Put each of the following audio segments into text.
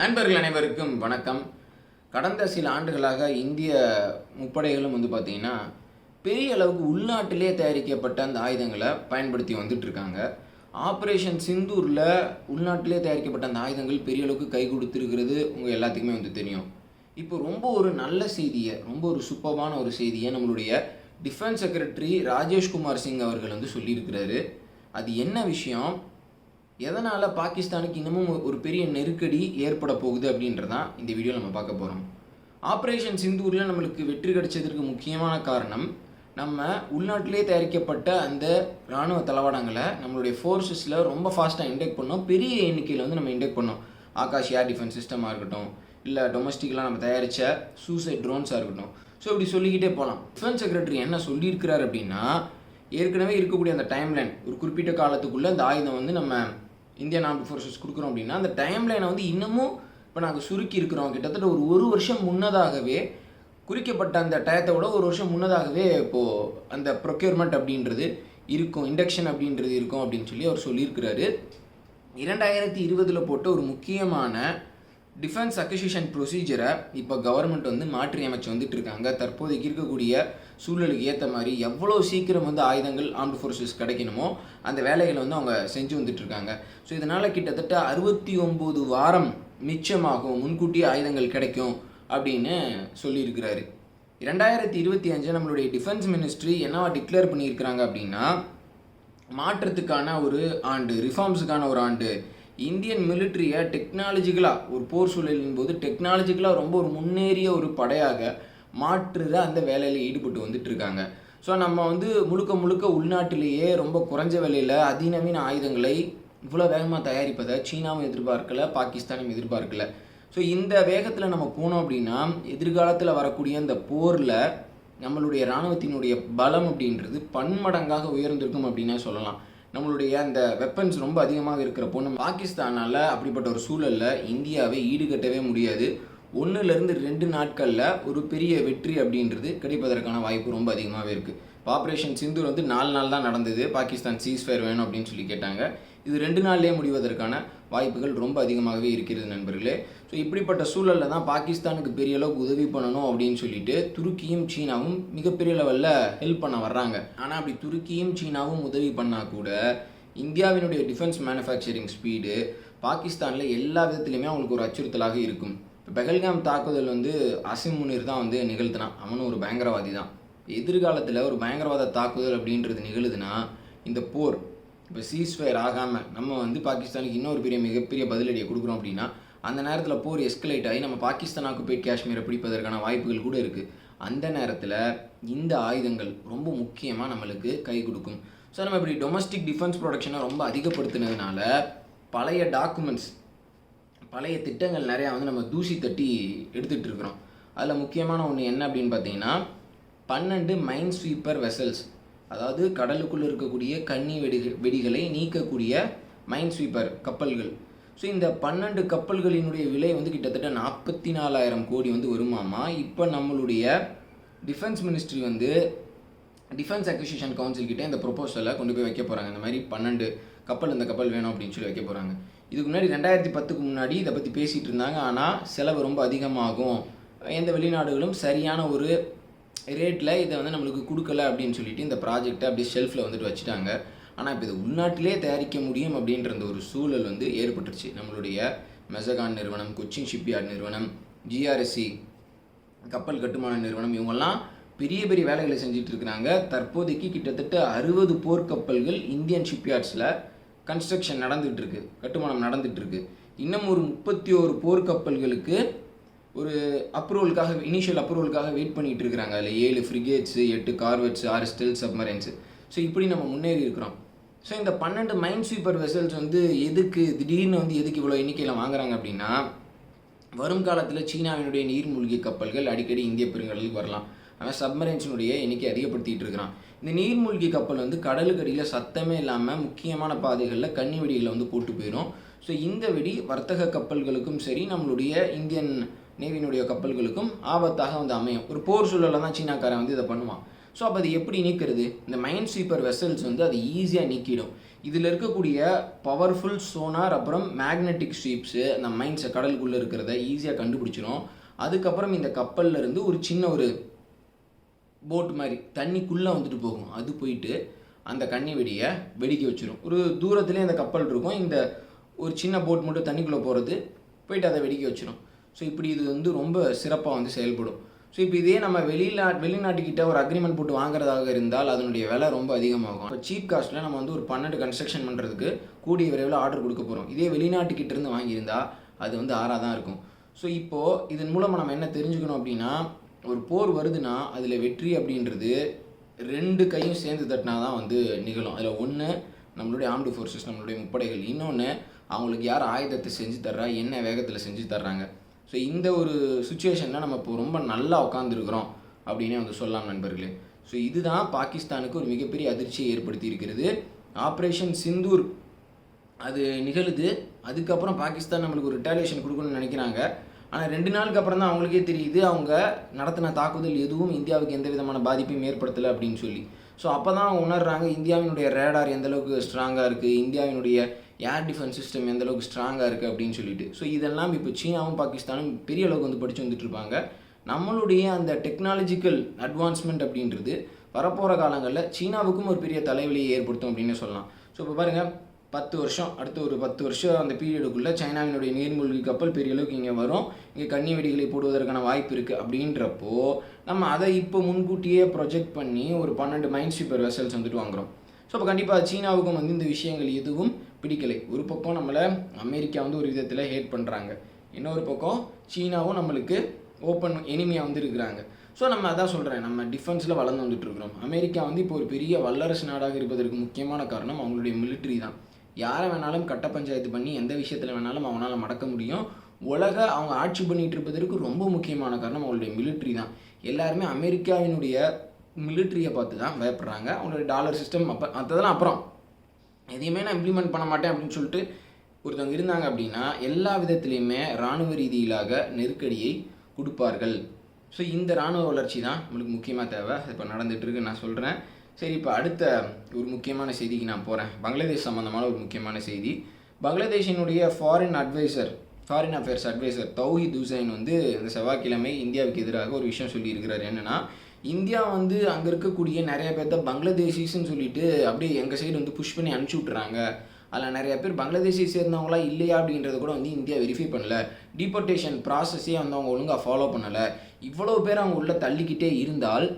நண்பர்கள் அனைவருக்கும் வணக்கம். கடந்த சில ஆண்டுகளாக இந்திய முப்படைகளும் வந்து பார்த்திங்கன்னா பெரிய அளவுக்கு உள்நாட்டிலே தயாரிக்கப்பட்ட அந்த ஆயுதங்களை பயன்படுத்தி வந்துட்டுருக்காங்க ஆப்ரேஷன் சிந்தூரில் உள்நாட்டிலே தயாரிக்கப்பட்ட அந்த ஆயுதங்கள் பெரிய அளவுக்கு கை கொடுத்துருக்கிறது உங்கள் எல்லாத்துக்குமே வந்து தெரியும். இப்போ ரொம்ப ஒரு நல்ல செய்தியை ரொம்ப ஒரு சுப்பமான ஒரு செய்தியை நம்மளுடைய டிஃபென்ஸ் செக்ரட்டரி ராஜேஷ்குமார் சிங் அவர்கள் வந்து சொல்லியிருக்கிறாரு. அது என்ன விஷயம்? எதனால் பாகிஸ்தானுக்கு இன்னமும் ஒரு- பெரிய நெருக்கடி ஏற்பட போகுது அப்படின்றதான் இந்த வீடியோவில் நம்ம பார்க்க போகிறோம் ஆப்ரேஷன் சிந்தூரில் நம்மளுக்கு வெற்றி கிடைச்சதற்கு முக்கியமான காரணம் நம்ம உள்நாட்டிலே தயாரிக்கப்பட்ட அந்த இராணுவ தளவாடங்களை நம்மளுடைய ஃபோர்ஸஸில் ரொம்ப ஃபாஸ்ட்டாக இன்டெக்ட் பண்ணோம். பெரிய எண்ணிக்கையில் வந்து நம்ம இன்டெக்ட் பண்ணோம். ஆகாஷ் ஏர் டிஃபென்ஸ் சிஸ்டமாக இருக்கட்டும் இல்லை டொமஸ்டிக்கெலாம் நம்ம தயாரித்த சூசைட் ட்ரோன்ஸாக இருக்கட்டும். ஸோ இப்படி சொல்லிக்கிட்டே போகலாம் டிஃபென்ஸ் செக்ரட்டரி என்ன சொல்லியிருக்கிறார் அப்படின்னா ஏற்கனவே இருக்கக்கூடிய அந்த டைம்லைன் ஒரு குறிப்பிட்ட காலத்துக்குள்ளே அந்த ஆயுதம் வந்து நம்ம இந்தியன் ஆர்ம் ஃபோர்ஸஸ் கொடுக்குறோம் அப்படின்னா அந்த டைம்லைனை வந்து இன்னமும் இப்போ நாங்கள் சுருக்கி இருக்கிறோம் கிட்டத்தட்ட ஒரு ஒரு வருஷம் முன்னதாகவே குறிக்கப்பட்ட அந்த டயத்தை விட ஒரு வருஷம் முன்னதாகவே இப்போது அந்த ப்ரொக்யூர்மெண்ட் அப்படின்றது இருக்கும் இண்டக்ஷன் அப்படின்றது இருக்கும் அப்படின்னு சொல்லி அவர் சொல்லியிருக்கிறாரு. இரண்டாயிரத்தி இருபதில் போட்ட ஒரு முக்கியமான டிஃபென்ஸ் அக்விசிஷன் ப்ரொசீஜரை இப்போ கவர்மெண்ட் வந்து மாற்றி அமைச்சு வந்துட்டு இருக்காங்க. தற்போதைக்கு இருக்கக்கூடிய சூழலுக்கு ஏற்ற மாதிரி எவ்வளோ சீக்கிரம் வந்து ஆயுதங்கள் ஆர்ம்டு ஃபோர்ஸஸ் கிடைக்கணுமோ அந்த வேலைகளை வந்து அவங்க செஞ்சு வந்துட்டு இருக்காங்க ஸோ இதனால் கிட்டத்தட்ட அறுபத்தி ஒம்பது வாரம் மிச்சமாகும் முன்கூட்டியே ஆயுதங்கள் கிடைக்கும் அப்படின்னு சொல்லியிருக்கிறாரு. இரண்டாயிரத்தி இருபத்தி அஞ்சு நம்மளுடைய டிஃபென்ஸ் மினிஸ்ட்ரி என்னவா டிக்ளேர் பண்ணியிருக்கிறாங்க அப்படின்னா மாற்றத்துக்கான ஒரு ஆண்டு ரிஃபார்ம்ஸுக்கான ஒரு ஆண்டு இந்தியன் மிலிட்ரியை டெக்னாலஜிக்கலாக ஒரு போர் சூழலின் போது டெக்னாலஜிக்கலாக ரொம்ப ஒரு முன்னேறிய ஒரு படையாக மாற்றுற அந்த வேலையில் ஈடுபட்டு வந்துட்டு இருக்காங்க ஸோ நம்ம வந்து முழுக்க முழுக்க உள்நாட்டிலேயே ரொம்ப குறைஞ்ச விலையில் அதிநவீன ஆயுதங்களை இவ்வளோ வேகமாக தயாரிப்பதை சீனாவும் எதிர்பார்க்கல பாகிஸ்தானும் எதிர்பார்க்கல. ஸோ இந்த வேகத்தில் நம்ம போனோம் அப்படின்னா எதிர்காலத்தில் வரக்கூடிய அந்த போரில் நம்மளுடைய இராணுவத்தினுடைய பலம் அப்படின்றது பன்மடங்காக உயர்ந்திருக்கும் அப்படின்னே சொல்லலாம். நம்மளுடைய அந்த வெப்பன்ஸ் ரொம்ப அதிகமாக இருக்கிறப்போ நம்ம பாகிஸ்தானால் அப்படிப்பட்ட ஒரு சூழலில் இந்தியாவை ஈடுகட்டவே முடியாது. ஒன்றுலேருந்து ரெண்டு நாட்களில் ஒரு பெரிய வெற்றி அப்படின்றது கிடைப்பதற்கான வாய்ப்பு ரொம்ப அதிகமாகவே இருக்குது இப்போ ஆப்ரேஷன் சிந்தூர் வந்து நாலு நாள் தான் நடந்தது. பாகிஸ்தான் சீஸ்ஃபயர் வேணும் அப்படின்னு சொல்லி கேட்டாங்க. இது ரெண்டு நாள்லேயே முடிவதற்கான வாய்ப்புகள் ரொம்ப அதிகமாகவே இருக்கிறது நண்பர்களே. ஸோ இப்படிப்பட்ட சூழலில் தான் பாகிஸ்தானுக்கு பெரிய அளவுக்கு உதவி பண்ணணும் அப்படின்னு சொல்லிட்டு துருக்கியும் சீனாவும் மிகப்பெரிய லெவலில் ஹெல்ப் பண்ண வர்றாங்க. ஆனால் அப்படி துருக்கியும் சீனாவும் உதவி பண்ணால் கூட இந்தியாவினுடைய டிஃபென்ஸ் மேனுஃபேக்சரிங் ஸ்பீடு பாகிஸ்தானில் எல்லா விதத்துலையுமே அவங்களுக்கு ஒரு அச்சுறுத்தலாக இருக்கும். பெகல்காம் தாக்குதல் வந்து அசிம் முனீர் தான் வந்து நிகழ்த்தினான். அவனும் ஒரு பயங்கரவாதி தான். எதிர்காலத்தில் ஒரு பயங்கரவாத தாக்குதல் அப்படின்றது நிகழுதுன்னா இந்த போர் இப்போ சீஸ்ஃபயர் ஆகாமல் நம்ம வந்து பாகிஸ்தானுக்கு இன்னொரு பெரிய மிகப்பெரிய பதிலடியை கொடுக்குறோம் அப்படின்னா அந்த நேரத்தில் போர் எஸ்கலேட் ஆகி நம்ம பாகிஸ்தான் போய் காஷ்மீரை பிடிப்பதற்கான வாய்ப்புகள் கூட இருக்குது அந்த நேரத்தில் இந்த ஆயுதங்கள் ரொம்ப முக்கியமாக நம்மளுக்கு கை கொடுக்கும். ஸோ நம்ம இப்படி டொமஸ்டிக் டிஃபென்ஸ் ப்ரொடக்ஷனை ரொம்ப அதிகப்படுத்தினதுனால பழைய டாக்குமெண்ட்ஸ் பழைய திட்டங்கள் நிறையா வந்து நம்ம தூசி தட்டி எடுத்துகிட்டு இருக்கிறோம் அதில் முக்கியமான ஒன்று என்ன அப்படின்னு பார்த்தீங்கன்னா பன்னெண்டு மைன் ஸ்வீப்பர் வெசல்ஸ். அதாவது கடலுக்குள்ளே இருக்கக்கூடிய கன்னி வெடி வெடிகளை நீக்கக்கூடிய மைன் ஸ்வீப்பர் கப்பல்கள். ஸோ இந்த பன்னெண்டு கப்பல்களினுடைய விலை வந்து கிட்டத்தட்ட நாற்பத்தி நாலாயிரம் கோடி வந்து வருமாமா? இப்போ நம்மளுடைய டிஃபென்ஸ் மினிஸ்ட்ரி வந்து டிஃபென்ஸ் அக்விசிஷன் கவுன்சில் கிட்டே இந்த ப்ரொபோசலை கொண்டு போய் வைக்க போகிறாங்க இந்த மாதிரி பன்னெண்டு கப்பல் இந்த கப்பல் வேணும் அப்படின்னு சொல்லி வைக்க போகிறாங்க இதுக்கு முன்னாடி ரெண்டாயிரத்தி பத்துக்கு முன்னாடி இதை பற்றி பேசிகிட்டு இருந்தாங்க. ஆனால் செலவு ரொம்ப அதிகமாகும். எந்த வெளிநாடுகளும் சரியான ஒரு ரேட்டில் இதை வந்து நம்மளுக்கு கொடுக்கல அப்படின்னு சொல்லிட்டு இந்த ப்ராஜெக்டை அப்படியே ஷெல்ஃபில் வந்துட்டு வச்சுட்டாங்க. ஆனால் இப்போ இது உள்நாட்டிலே தயாரிக்க முடியும் அப்படின்ற அந்த ஒரு சூழல் வந்து ஏற்பட்டுருச்சு. நம்மளுடைய மெசகான் நிறுவனம் கொச்சின் ஷிப்யார்ட் நிறுவனம் ஜிஆர்எஸ்சி கப்பல் கட்டுமான நிறுவனம் இவங்கெல்லாம் பெரிய பெரிய வேலைகளை செஞ்சுட்டு இருக்கிறாங்க. தற்போதைக்கு கிட்டத்தட்ட அறுபது போர்க்கப்பல்கள் இந்தியன் ஷிப்யார்ட்ஸில் கன்ஸ்ட்ரக்ஷன் நடந்துகிட்ருக்கு கட்டுமானம் நடந்துகிட்ருக்கு இன்னும் ஒரு முப்பத்தி ஒரு போர்க்கப்பல்களுக்கு ஒரு அப்ரூவலுக்காக இனிஷியல் அப்ரூவலுக்காக வெயிட் பண்ணிட்டு இருக்கிறாங்க அதில் ஏழு ஃப்ரிகேட்ஸு எட்டு கார்வெட்ஸ் ஆறு ஸ்டில் சப்மரைன்ஸு ஸோ இப்படி நம்ம முன்னேறி இருக்கிறோம். ஸோ இந்த பன்னெண்டு மைண்ட் ஸ்வீப்பர் வெசல்ஸ் வந்து எதுக்கு திடீர்னு வந்து எதுக்கு இவ்வளோ எண்ணிக்கையில் வாங்குறாங்க அப்படின்னா வரும் காலத்தில் சீனாவினுடைய நீர்மூழ்கி கப்பல்கள் அடிக்கடி இந்திய பெருங்கடலுக்கு வரலாம். அவன் சப்மரைன்ஸினுடைய எண்ணிக்கை அதிகப்படுத்திட்டு இருக்கிறான். இந்த நீர்மூழ்கி கப்பல் வந்து கடலுக்கு அடியில் சத்தமே இல்லாமல் முக்கியமான பாதைகளில் கன்னி வெடிகளை வந்து போட்டு போயிடும் ஸோ இந்த வெடி வர்த்தக கப்பல்களுக்கும் சரி நம்மளுடைய இந்தியன் நேவியினுடைய கப்பல்களுக்கும் ஆபத்தாக வந்து அமையும். ஒரு போர் சூழலில் தான் சீனாக்காரன் வந்து இதை பண்ணுவான். ஸோ அப்போ அது எப்படி நீக்கிறது? இந்த மைண்ட் ஸ்வீப்பர் வெசல்ஸ் வந்து அது ஈஸியாக நீக்கிடும். இதில் இருக்கக்கூடிய பவர்ஃபுல் சோனார் அப்புறம் மேக்னெட்டிக் ஸ்வீப்ஸு அந்த மைண்ட்ஸை கடலுக்குள்ளே இருக்கிறத ஈஸியாக கண்டுபிடிச்சிடும் அதுக்கப்புறம் இந்த கப்பல்ல இருந்து ஒரு சின்ன ஒரு போட் மாதிரி தண்ணிக்குள்ளே வந்துட்டு போகும் அது போயிட்டு அந்த கண்ணி வெடியை வெடிக்க வச்சிடும் ஒரு தூரத்துலேயே அந்த கப்பல் இருக்கும். இந்த ஒரு சின்ன போட் மட்டும் தண்ணிக்குள்ளே போகிறது போயிட்டு அதை வெடிக்க வச்சிரும். ஸோ இப்படி இது வந்து ரொம்ப சிறப்பாக வந்து செயல்படும். ஸோ இப்போ இதே நம்ம வெளிநா வெளிநாட்டுக்கிட்ட ஒரு அக்ரிமெண்ட் போட்டு வாங்குறதாக இருந்தால் அதனுடைய விலை ரொம்ப அதிகமாகும். இப்போ சீப் காஸ்ட்டில் நம்ம வந்து ஒரு பன்னெண்டு கன்ஸ்ட்ரக்ஷன் பண்ணுறதுக்கு கூடிய விரைவில் ஆர்டர் கொடுக்க போகிறோம் இதே வெளிநாட்டுக்கிட்டேருந்து வாங்கியிருந்தால் அது வந்து ஆறாக தான் இருக்கும். ஸோ இப்போது இதன் மூலமாக நம்ம என்ன தெரிஞ்சுக்கணும் அப்படின்னா ஒரு போர் வருதுன்னா அதில் வெற்றி அப்படின்றது ரெண்டு கையும் சேர்ந்து தட்டினா தான் வந்து நிகழும். அதில் ஒன்று நம்மளுடைய ஆர்ம்டு ஃபோர்ஸஸ் நம்மளுடைய முப்படைகள். இன்னொன்று அவங்களுக்கு யார் ஆயுதத்தை செஞ்சு தர்றா என்ன வேகத்தில் செஞ்சு தர்றாங்க. ஸோ இந்த ஒரு சுச்சுவேஷனில் நம்ம இப்போ ரொம்ப நல்லா உட்காந்துருக்குறோம் அப்படின்னே வந்து சொல்லலாம் நண்பர்களே. ஸோ இதுதான் பாகிஸ்தானுக்கு ஒரு மிகப்பெரிய அதிர்ச்சியை ஏற்படுத்தி இருக்கிறது. ஆப்ரேஷன் சிந்தூர் அது நிகழுது. அதுக்கப்புறம் பாகிஸ்தான் நம்மளுக்கு ஒரு ரிட்டாலியேஷன் கொடுக்கணும்னு நினைக்கிறாங்க. ஆனால் ரெண்டு நாளுக்கு அப்புறம் தான் அவங்களுக்கே தெரியுது அவங்க நடத்தின தாக்குதல் எதுவும் இந்தியாவுக்கு எந்த விதமான பாதிப்பையும் ஏற்படுத்தலை அப்படின்னு சொல்லி. ஸோ அப்போ தான் அவங்க உணர்றாங்க இந்தியாவினுடைய ரேடார் எந்த அளவுக்கு ஸ்ட்ராங்காக இருக்குது இந்தியாவினுடைய ஏர் டிஃபென்ஸ் சிஸ்டம் எந்தளவுக்கு ஸ்ட்ராங்காக இருக்குது அப்படின்னு சொல்லிட்டு. ஸோ இதெல்லாம் இப்போ சீனாவும் பாகிஸ்தானும் பெரிய அளவுக்கு வந்து படித்து வந்துட்டு இருப்பாங்க. நம்மளுடைய அந்த டெக்னாலஜிக்கல் அட்வான்ஸ்மெண்ட் அப்படின்றது வரப்போகிற காலங்களில் சீனாவுக்கும் ஒரு பெரிய தலைவலியை ஏற்படுத்தும் அப்படின்னு சொல்லலாம். ஸோ இப்போ பாருங்கள் பத்து வருஷம் அடுத்த ஒரு பத்து வருஷம் அந்த பீரியடுக்குள்ளே சைனாவினுடைய நீர்மூழ்கி கப்பல் பெரிய அளவுக்கு இங்கே வரும். இங்கே கண்ணி வெடிகளை போடுவதற்கான வாய்ப்பு இருக்குது அப்படின்றப்போ நம்ம அதை இப்போ முன்கூட்டியே ப்ரொஜெக்ட் பண்ணி ஒரு பன்னெண்டு மைண்ட் ஸ்வீப்பர் வெசல்ஸ் வந்துட்டு வாங்குறோம். ஸோ அப்போ கண்டிப்பாக சீனாவுக்கும் வந்து இந்த விஷயங்கள் எதுவும் பிடிக்கலை. ஒரு பக்கம் நம்மளை அமெரிக்கா வந்து ஒரு விதத்தில் ஹேட் பண்ணுறாங்க இன்னொரு பக்கம் சீனாவும் நம்மளுக்கு ஓப்பன் எனிமையாக வந்து இருக்கிறாங்க. ஸோ நம்ம அதான் சொல்கிறேன் நம்ம டிஃபென்ஸில் வளர்ந்து வந்துட்டு இருக்கிறோம். அமெரிக்கா வந்து இப்போ ஒரு பெரிய வல்லரசு நாடாக இருப்பதற்கு முக்கியமான காரணம் அவங்களுடைய மிலிட்ரி தான். யாரை வேணாலும் கட்ட பஞ்சாயத்து பண்ணி எந்த விஷயத்தில் வேணாலும் அவனால் மடக்க முடியும். உலக அவங்க ஆட்சி பண்ணிகிட்டு இருப்பதற்கு ரொம்ப முக்கியமான காரணம் அவங்களுடைய மிலிட்ரி தான். எல்லாருமே அமெரிக்காவினுடைய மிலிட்ரியை பார்த்து தான் பயப்படுறாங்க. அவங்களுடைய டாலர் சிஸ்டம் அப்போ மற்றதெல்லாம் அப்புறம். எதையுமே நான் இம்ப்ளிமெண்ட் பண்ண மாட்டேன் அப்படின்னு சொல்லிட்டு ஒருத்தவங்க இருந்தாங்க அப்படின்னா எல்லா விதத்துலேயுமே இராணுவ ரீதியிலாக நெருக்கடியை கொடுப்பார்கள். ஸோ இந்த இராணுவ வளர்ச்சி தான் நம்மளுக்கு முக்கியமாக தேவை. அது இப்போ நடந்துகிட்ருக்கு நான் சொல்கிறேன் சரி இப்போ அடுத்த ஒரு முக்கியமான செய்திக்கு நான் போகிறேன் பங்களாதேஷ் சம்மந்தமான ஒரு முக்கியமான செய்தி. பங்களாதேஷினுடைய foreign adviser foreign affairs adviser Touhid Hossain வந்து இந்த செவ்வாய்க்கிழமை இந்தியாவுக்கு எதிராக ஒரு விஷயம் சொல்லியிருக்கிறார். என்னென்னா இந்தியா வந்து அங்கே இருக்கக்கூடிய நிறைய பேர்த்த பங்களாதேஷிஸ்ன்னு சொல்லிட்டு அப்படியே எங்கள் சைடு வந்து புஷ் பண்ணி அனுப்பிச்சி விட்றாங்க அதில் நிறைய பேர் பங்களாதேஷை சேர்ந்தவங்களா இல்லையா அப்படின்றத கூட வந்து இந்தியா வெரிஃபை பண்ணல. டிபோர்டேஷன் ப்ராசஸே வந்து அவங்க ஒழுங்காக ஃபாலோ பண்ணலை. இவ்வளோ பேர் அவங்க உள்ளே தள்ளிக்கிட்டே இருந்தால்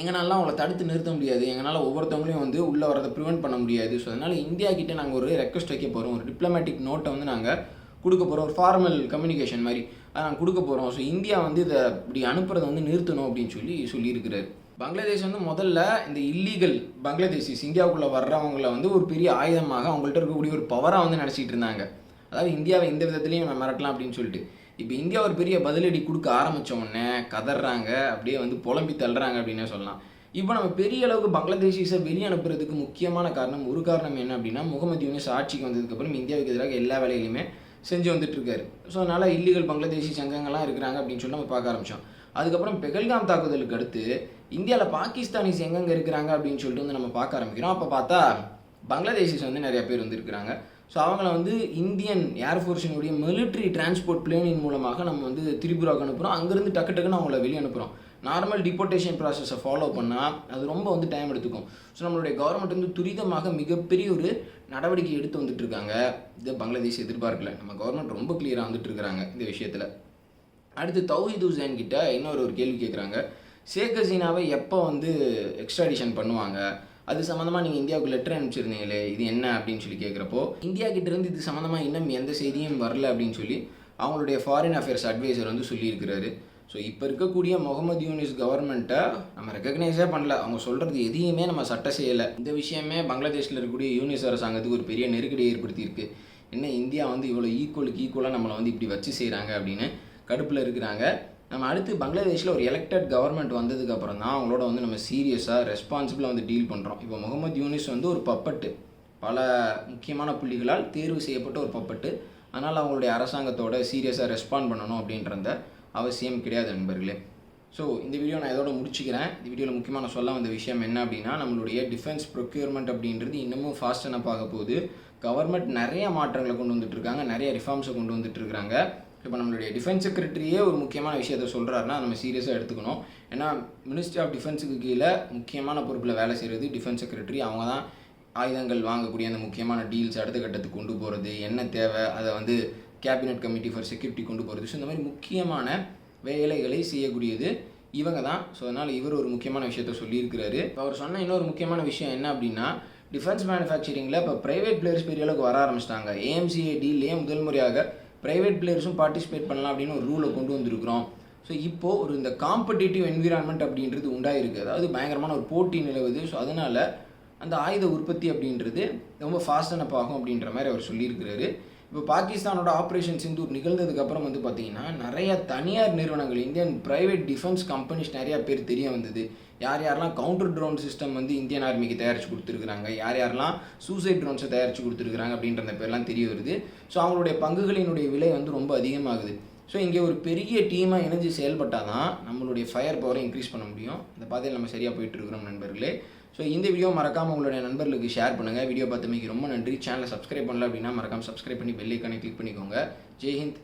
எங்களாலாம் அவங்கள தடுத்து நிறுத்த முடியாது. எங்களால் ஒவ்வொருத்தவங்களையும் வந்து உள்ளே வரதை ப்ரிவெண்ட் பண்ண முடியாது. ஸோ அதனால் இந்தியா கிட்டே நாங்கள் ஒரு ரெக்வஸ்ட் வைக்க போகிறோம் ஒரு டிப்ளமேட்டிக் நோட்டை வந்து நாங்கள் கொடுக்க போகிறோம் ஒரு ஃபார்மல் கம்யூனிகேஷன் மாதிரி. அதை நாங்கள் கொடுக்க போகிறோம் ஸோ இந்தியா வந்து இதை இப்படி அனுப்புறதை வந்து நிறுத்தணும் அப்படின்னு சொல்லி சொல்லியிருக்கிறாரு. பங்களாதேஷ் வந்து முதல்ல இந்த இல்லீகல் பங்களாதேஷிஸ் இந்தியாவுக்குள்ளே வர்றவங்கள வந்து ஒரு பெரிய ஆயுதமாக அவங்கள்ட்ட இருக்கக்கூடிய ஒரு பவராக வந்து நினச்சிட்டு இருந்தாங்க. அதாவது இந்தியாவை எந்த விதத்துலையும் நம்ம மிரட்டலாம் அப்படின்னு சொல்லிட்டு. இப்போ இந்தியா ஒரு பெரிய பதிலடி கொடுக்க ஆரம்பித்த உடனே கதறாங்க அப்படியே வந்து புலம்பி தள்ளுறாங்க அப்படின்னே சொல்லலாம். இப்போ நம்ம பெரிய அளவுக்கு பங்களாதேஷிஸை வெளியே அனுப்புறதுக்கு முக்கியமான காரணம் ஒரு காரணம் என்ன அப்படின்னா முகமது யூனிஸ் ஆட்சிக்கு வந்ததுக்கப்புறம் இந்தியாவுக்கு எதிராக எல்லா வேலையிலுமே செஞ்சு வந்துட்டுருக்காரு. ஸோ அதனால் இல்லீகல் பங்களாதேஷி சங்கங்கள்லாம் இருக்கிறாங்க அப்படின்னு சொல்லி நம்ம பார்க்க ஆரம்பித்தோம் அதுக்கப்புறம் பெகல்காம் தாக்குதலுக்கு அடுத்து இந்தியாவில் பாகிஸ்தானிஸ் எங்கெங்கே இருக்கிறாங்க அப்படின்னு சொல்லிட்டு வந்து நம்ம பார்க்க ஆரம்பிக்கிறோம். அப்போ பார்த்தா பங்களாதேஷிஸ் வந்து நிறைய பேர் வந்து இருக்கிறாங்க. ஸோ அவங்கள வந்து இந்தியன் ஏர்ஃபோர்ஸினுடைய மிலிட்ரி டிரான்ஸ்போர்ட் பிளேனின் மூலமாக நம்ம வந்து திரிபுராவுக்கு அனுப்புகிறோம் அங்கேருந்து டக்கு டக்குன்னு அவங்கள வெளியே அனுப்புகிறோம் நார்மல் டிபோர்டேஷன் ப்ராசஸை ஃபாலோ பண்ணால் அது ரொம்ப வந்து டைம் எடுத்துக்கும். ஸோ நம்மளுடைய கவர்மெண்ட் வந்து துரிதமாக மிகப்பெரிய ஒரு நடவடிக்கை எடுத்து வந்துட்டு இருக்காங்க. இதை பங்களாதேஷ் எதிர்பார்க்கல. நம்ம கவர்மெண்ட் ரொம்ப கிளியராக வந்துட்டு இருக்கிறாங்க இந்த விஷயத்தில். அடுத்து தௌஹித் ஹுசேன் கிட்ட இன்னொரு ஒரு கேள்வி கேட்குறாங்க ஷேக் ஹசீனாவை எப்போ வந்து எக்ஸ்ட்ராடிஷன் பண்ணுவாங்க? அது சம்மந்தமாக நீங்கள் இந்தியாவுக்கு லெட்டர் அனுப்பிச்சிருந்தீங்களே இது என்ன அப்படின்னு சொல்லி கேட்குறப்போ இந்தியா கிட்டேருந்து இது சம்மந்தமாக இன்னும் எந்த செய்தியும் வரல அப்படின்னு சொல்லி அவங்களுடைய ஃபாரின் அஃபேர்ஸ் அட்வைசர் வந்து சொல்லியிருக்கிறாரு. ஸோ இப்போ இருக்கக்கூடிய முகமது யூனிஸ் கவர்மெண்ட்டை நம்ம ரெக்கக்னைஸே பண்ணல. அவங்க சொல்கிறது எதையுமே நம்ம சட்டை செய்யலை. இந்த விஷயமே பங்களாதேஷில் இருக்கக்கூடிய யூனிஸ் அரசாங்கத்துக்கு ஒரு பெரிய நெருக்கடியை ஏற்படுத்தியிருக்கு. என்ன இந்தியா வந்து இவ்வளோ ஈக்குவலுக்கு ஈக்குவலாக நம்மளை வந்து இப்படி வச்சு செய்கிறாங்க அப்படின்னு கடுப்பில் இருக்கிறாங்க. நம்ம அடுத்து பங்களாதேஷில் ஒரு எலெக்டட் கவர்மெண்ட் வந்ததுக்கப்புறம் தான் அவங்களோட வந்து நம்ம சீரியஸாக ரெஸ்பான்சிபிளாக வந்து டீல் பண்ணுறோம் இப்போ முகமது யூனிஸ் வந்து ஒரு பப்பட்டு பல முக்கியமான புள்ளிகளால் தேர்வு செய்யப்பட்ட ஒரு பப்பட்டு அதனால் அவங்களுடைய அரசாங்கத்தோட சீரியஸாக ரெஸ்பாண்ட் பண்ணணும் அப்படின்ற அந்த அவசியம் கிடையாது நண்பர்களே. ஸோ இந்த வீடியோ நான் இதோட முடிச்சுக்கிறேன். இந்த வீடியோவில் முக்கியமாக நான் சொல்ல வந்த விஷயம் என்ன அப்படின்னா நம்மளுடைய டிஃபென்ஸ் ப்ரொக்யூர்மெண்ட் அப்படின்றது இன்னமும் ஃபாஸ்ட் என்ன பார்க்க போகுது. கவர்மெண்ட் நிறைய மாற்றங்களை கொண்டு வந்துட்டுருக்காங்க நிறைய ரிஃபார்ம்ஸை கொண்டு வந்துட்டு இருக்காங்க. இப்போ நம்மளுடைய டிஃபென்ஸ் செக்ரட்டரியே ஒரு முக்கியமான விஷயத்த சொல்கிறாருன்னா நம்ம சீரியஸாக எடுத்துக்கணும். ஏன்னா மினிஸ்ட்ரி ஆஃப் டிஃபென்ஸுக்கு கீழே முக்கியமான பொறுப்பில் வேலை செய்கிறது டிஃபென்ஸ் செக்ரட்டரி அவங்க தான் ஆயுதங்கள் வாங்கக்கூடிய அந்த முக்கியமான டீல்ஸ் அடுத்த கட்டத்துக்கு கொண்டு போகிறது என்ன தேவை அதை வந்து கேபினெட் கமிட்டி ஃபார் செக்யூரிட்டி கொண்டு போகிறது ஸோ இந்த மாதிரி முக்கியமான வேலைகளை செய்யக்கூடியது இவங்க தான். ஸோ அதனால் இவர் ஒரு முக்கியமான விஷயத்த சொல்லியிருக்கிறாரு. அவர் சொன்ன இன்னொரு முக்கியமான விஷயம் என்ன அப்படின்னா டிஃபென்ஸ் மேனுஃபேக்சரிங்கில் இப்போ ப்ரைவேட் பிளேயர்ஸ் பெரிய அளவுக்கு வர ஆரம்பிச்சிட்டாங்க. ஏஎம்சிஏ டீல்லையே முதல் முறையாக ப்ரைவேட் பிளேயர்ஸும் பார்ட்டிசிபேட் பண்ணலாம் அப்படின்னு ஒரு ரூலை கொண்டு வந்திருக்கிறோம். ஸோ இப்போது ஒரு இந்த காம்படிட்டிவ் என்விரான்மெண்ட் அப்படின்றது உண்டாயிருக்கு. அதாவது பயங்கரமான ஒரு போட்டி நிலவுது. ஸோ அதனால் அந்த ஆயுத உற்பத்தி அப்படின்றது ரொம்ப ஃபாஸ்ட் அப் ஆகும் அப்படின்ற மாதிரி அவர் சொல்லியிருக்கிறாரு. இப்போ பாகிஸ்தானோட ஆப்ரேஷன் சிந்தூர் நிகழ்ந்ததுக்கப்புறம் வந்து பார்த்தீங்கன்னா நிறைய தனியார் நிறுவனங்கள் இந்தியன் ப்ரைவேட் டிஃபென்ஸ் கம்பெனிஸ் நிறையா பேர் தெரிய வந்தது. யார் யாரெல்லாம் கவுண்டர் ட்ரோன் சிஸ்டம் வந்து இந்தியன் ஆர்மிக்கு தயாரித்து கொடுத்துருக்குறாங்க யார் யாரெல்லாம் சூசைட் ட்ரோன்ஸை தயாரித்து கொடுத்துருக்குறாங்க அப்படின்ற அந்த பேர்லாம் தெரிய வருது. ஸோ அவங்களுடைய பங்குகளினுடைய விலை வந்து ரொம்ப அதிகமாகுது. ஸோ இங்கே ஒரு பெரிய டீமாக இணைஞ்சு செயல்பட்டால் தான் நம்மளுடைய ஃபயர் பவரை இன்க்ரீஸ் பண்ண முடியும். அந்த பாதையில் நம்ம சரியாக போயிட்டு இருக்கிறோம் நண்பர்களே. ஸோ இந்த வீடியோ மறக்காமல் உங்களுடைய நண்பர்களுக்கு ஷேர் பண்ணுங்கள் வீடியோ பார்த்தமைக்கு ரொம்ப நன்றி. சேனலை சப்ஸ்கிரைப் பண்ணல அப்படின்னா மறக்காமல் சப்ஸ்கிரைப் பண்ணி பெல்லைக்கானே கிளிக் பண்ணிக்கோங்க. ஜெய்ஹிந்த்